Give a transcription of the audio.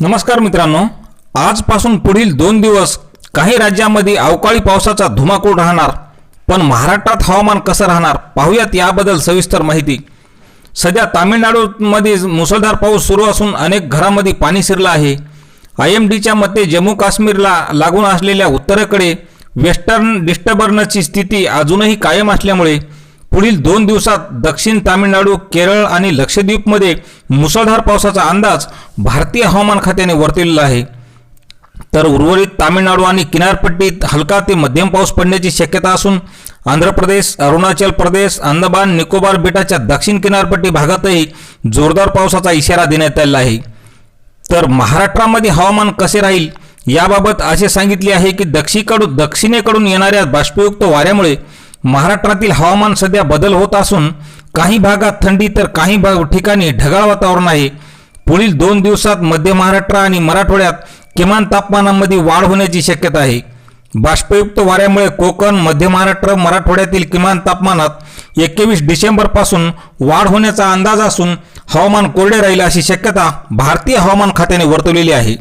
नमस्कार मित्रांनो. आजपासून पुढील दोन दिवस काही राज्यामध्ये अवकाळी पावसाचा धुमाकूळ राहणार पण महाराष्ट्रात हवामान कसं राहणार पाहूयात याबद्दल सविस्तर माहिती. सध्या तामिळनाडूमध्ये मुसळधार पाऊस सुरू असून अनेक घरांमध्ये पाणी शिरलं आहे. आय एम डीच्या मते जम्मू काश्मीरला लागून असलेल्या उत्तरेकडे वेस्टर्न डिस्टर्बनची स्थिती अजूनही कायम असल्यामुळे पुढील दोन दिवसात दक्षिण तामिळनाडू केरळ आणि लक्षद्वीपमध्ये मुसळधार पावसाचा अंदाज भारतीय हवामान खात्याने वर्तवलेला आहे. तर उर्वरित तामिळनाडू आणि किनारपट्टीत हलका ते मध्यम पाऊस पडण्याची शक्यता असून आंध्र प्रदेश अरुणाचल प्रदेश अंदमान निकोबार बेटाच्या दक्षिण किनारपट्टी भागातही जोरदार पावसाचा इशारा देण्यात आलेला आहे. तर महाराष्ट्रामध्ये हवामान कसे राहील याबाबत असे सांगितले आहे की दक्षिणकडून दक्षिणेकडून येणाऱ्या बाष्पयुक्त वाऱ्यामुळे महाराष्ट्रातील हवामान सध्या बदल होत असून काही भागात थंडी तर काही भाग ठिकाणी ढगाळ वातावरण आहे. पुढील दोन दिवसात मध्य महाराष्ट्र आणि मराठवाड्यात किमान तापमानामध्ये वाढ होण्याची शक्यता आहे. बाष्पयुक्त वाऱ्यामुळे कोकण मध्य महाराष्ट्र मराठवाड्यातील किमान तापमानात एकवीस डिसेंबरपासून वाढ होण्याचा अंदाज असून हवामान कोरडे राहील अशी शक्यता भारतीय हवामान खात्याने वर्तवलेली आहे.